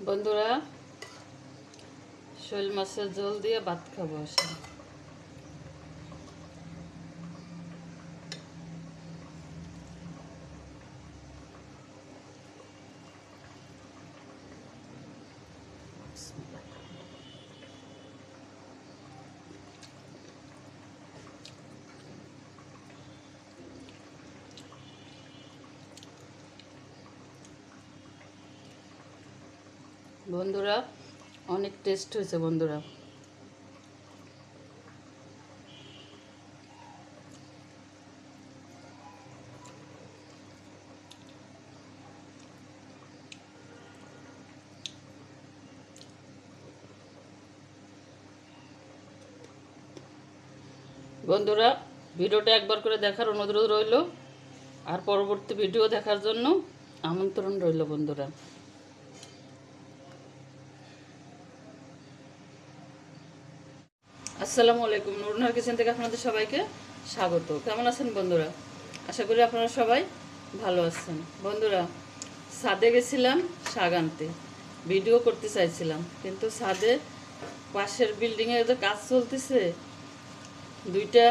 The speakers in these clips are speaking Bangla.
বন্ধুরা শোল মাছের জল দিয়ে ভাত খাব আসে বন্ধুরা, অনেক টেস্ট হয়েছে বন্ধুরা। বন্ধুরা, ভিডিওটা একবার করে দেখার অনুরোধ রইল। আর পরবর্তী ভিডিও দেখার জন্য আমন্ত্রণ রইল বন্ধুরা। আসসালামু আলাইকুম। নুরনার কিচেন থেকে আপনাদের সবাইকে স্বাগত। কেমন আছেন বন্ধুরা? আশা করি আপনারা সবাই ভালো আছেন। বন্ধুরা, ছাদে গেছিলাম শাক আনতে। ভিডিও করতে চাইছিলাম, কিন্তু ছাদে পাশের বিল্ডিংয়ে যে কাজ চলতেছে, দুইটা,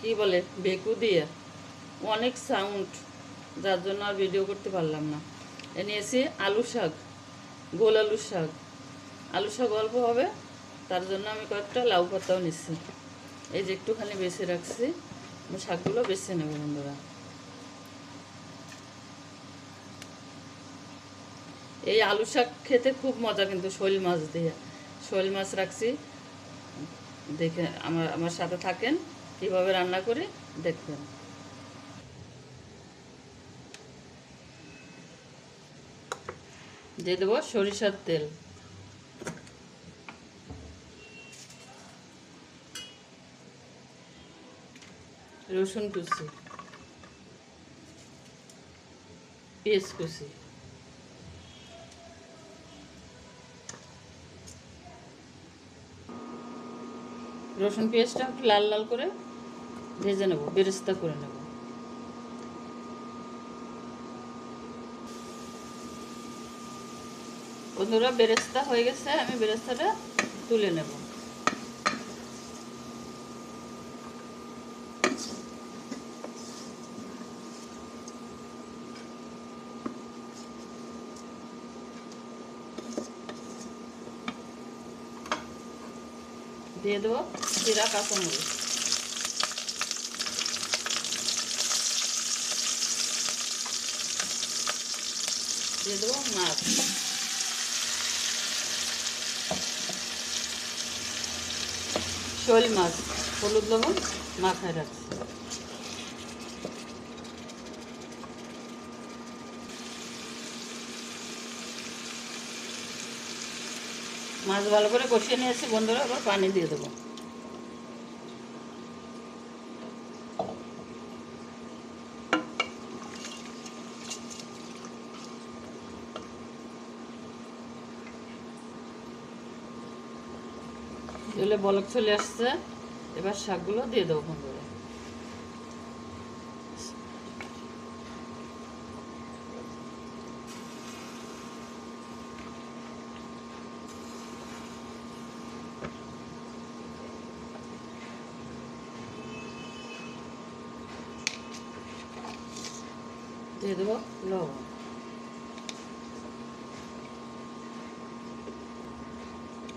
কি বলে, বেকু দিয়ে অনেক সাউন্ড যার জন্য আর ভিডিও করতে পারলাম না। এ নিয়েছি আলু শাক, গোল আলু শাক। আলু শাক অল্প হবে তার জন্য আমি কয়েকটা লাউ পাতাও নিচ্ছি। এই যে একটুখানি বেছে রাখছি, আমি শাকগুলো বেছে নেব বন্ধুরা। এই আলু শাক খেতে খুব মজা, কিন্তু শোল মাছ দিয়ে। শোল মাছ রাখছি। দেখে আমার আমার সাথে থাকেন, কীভাবে রান্না করি দেখবেন। দিয়ে দেবো সরিষার তেল। রসুন কুচি, পেঁয়াজ কুচি, রসুন পেঁয়াজটা একটু লাল লাল করে ভেজে নেব, বেরেস্তা করে নেব। বন্ধুরা, বেরেস্তা হয়ে গেছে, আমি বেরেস্তাটা তুলে নেব। দিয়ে দেবো জিরা কাঁচামরিচ। দিয়ে দেবো মাছ। শোল মাছ হলুদ লবণ। মাখায় রাখছি মাছ ভালো করে কষিয়ে নিয়েছি বন্ধুরা আবার পানি দিয়ে দেবো বলক চলে আসছে এবার শাকগুলো দিয়ে দেবো বন্ধুরা দিয়ে দেবো লবণ।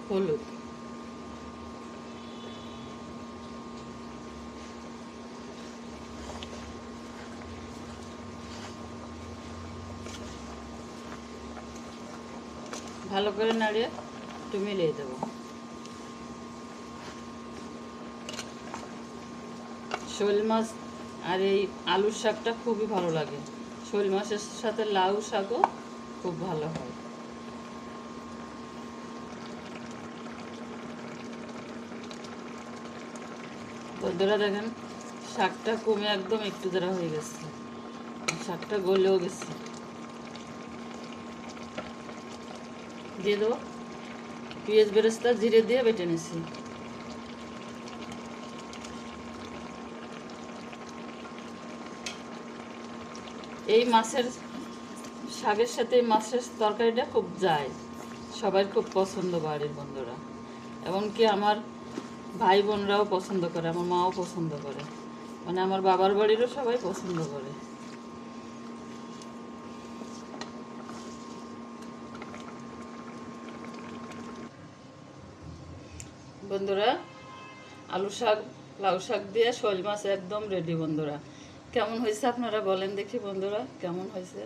হলুদ। ভালো করে নাড়িয়ে একটু মিলিয়ে দেবো। শোল মাছ আর এই আলুর শাকটা খুবই ভালো লাগে। শোল মাছের সাথে লাউ শাকও খুব ভালো হয়। বন্ধুরা দেখেন, শাকটা কমে একদম একটু দ্বারা হয়ে গেছে। শাকটা গলেও গেছে। দিয়ে দেবো। পেঁয়াজ বেরেস্তা, জিরে দিয়ে বেটে নিছি এই মাছের শাকের সাথে মাছের তরকারিটা খুব যায়। সবার খুব পছন্দ বাড়ির বন্ধুরা। এমনকি আমার ভাই বোনরাও পছন্দ করে, আমার মাও পছন্দ করে। মানে আমার বাবার বাড়িরও সবাই পছন্দ করে। বন্ধুরা, আলু শাক, লাউ শাক দিয়ে শোল মাছ একদম রেডি বন্ধুরা। কেমন হয়েছে আপনারা বলেন দেখি বন্ধুরা, কেমন হয়েছে?